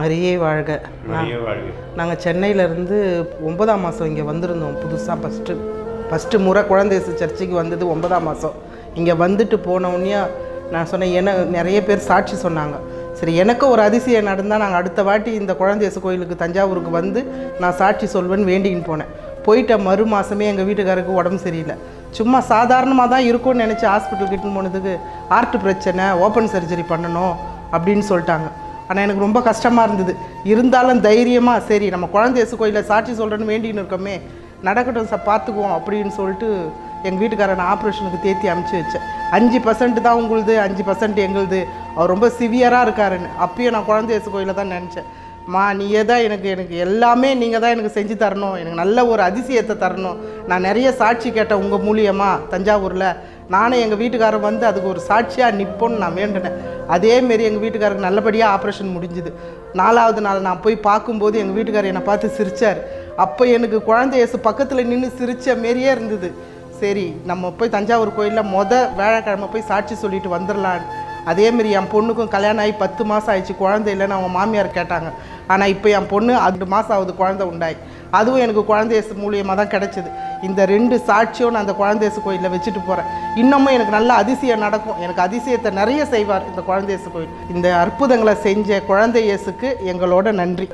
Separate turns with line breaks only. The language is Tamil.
மரிய வாழ்க.
நாங்கள் சென்னையிலேருந்து ஒன்பதாம் மாதம் இங்கே வந்திருந்தோம் புதுசாக ஃபஸ்ட்டு ஃபஸ்ட்டு முறை குழந்தை சர்ச்சுக்கு வந்தது ஒன்பதாம் மாதம் இங்கே வந்துட்டு போன உடனே நான் சொன்னேன் என நிறைய பேர் சாட்சி சொன்னாங்க. சரி எனக்கு ஒரு அதிசயம் நடந்தால் நாங்கள் அடுத்த வாட்டி இந்த குழந்தை இயேசு கோயிலுக்கு தஞ்சாவூருக்கு வந்து நான் சாட்சி சொல்வேன்னு வேண்டிக்கின்னு போனேன். போயிட்ட மறு மாதமே எங்கள் வீட்டுக்காருக்கு உடம்பு சரியில்லை. சும்மா சாதாரணமாக தான் இருக்கும்னு நினச்சி ஹாஸ்பிட்டல் கிட்டுன்னு போனதுக்கு ஹார்ட் பிரச்சனை ஓப்பன் சர்ஜரி பண்ணணும் அப்படின்னு சொல்லிட்டாங்க. ஆனால் எனக்கு ரொம்ப கஷ்டமாக இருந்தது. இருந்தாலும் தைரியமாக சரி நம்ம குழந்தை இயேசு கோயிலில் சாட்சி சொல்கிறேன்னு வேண்டின்னு இருக்கோமே நடக்கட்டும் சார் பார்த்துக்குவோம் அப்படின்னு சொல்லிட்டு எங்கள் வீட்டுக்காரன் ஆப்ரேஷனுக்கு தேத்தி அமுச்சு வச்சேன். அஞ்சு பர்சன்ட் தான் உங்களுது அஞ்சு பர்சன்ட் எங்களுது. அவர் ரொம்ப சிவியராக இருக்காருன்னு. அப்பயும் நான் குழந்தை இயேசு கோயிலில் தான் நினச்சேன். மா நீயே தான் எனக்கு எனக்கு எல்லாமே நீங்கள் தான் எனக்கு செஞ்சு தரணும். எனக்கு நல்ல ஒரு அதிசயத்தை தரணும். நான் நிறைய சாட்சி கேட்டேன் உங்கள் மூலியமாக தஞ்சாவூரில். நானும் எங்கள் வீட்டுக்காரர் வந்து அதுக்கு ஒரு சாட்சியாக நிற்போன்னு நான் வேண்டினேன். அதேமாரி எங்கள் வீட்டுக்காரருக்கு நல்லபடியாக ஆப்ரேஷன் முடிஞ்சுது. நாலாவது நாள் நான் போய் பார்க்கும்போது எங்கள் வீட்டுக்காரர் என்னை பார்த்து சிரித்தார் அப்போ எனக்கு குழந்தை இயேசு பக்கத்தில் நின்று சிரித்த மாரியே இருந்தது. சரி நம்ம போய் தஞ்சாவூர் கோயிலில் மொதல் வேழக்கிழமை போய் சாட்சி சொல்லிட்டு வந்துடலான்னு அதேமாரி என் பொண்ணுக்கும் கல்யாணம் ஆகி பத்து மாதம் ஆயிடுச்சு. குழந்தை இல்லைன்னு அவங்க மாமியார் கேட்டாங்க. ஆனால் இப்போ என் பொண்ணு அது மாதம் ஆகுது குழந்தை உண்டாய் அதுவும் எனக்கு குழந்தையசு மூலியமாக தான் கிடச்சிது. இந்த ரெண்டு சாட்சியும் நான் அந்த குழந்தையசு கோயிலில் வச்சுட்டு போகிறேன் இன்னமும் எனக்கு நல்ல அதிசயம் நடக்கும். எனக்கு அதிசயத்தை நிறைய செய்வார் இந்த குழந்தையசு கோயில். இந்த அற்புதங்களை செஞ்ச குழந்தையேசுக்கு எங்களோட நன்றி.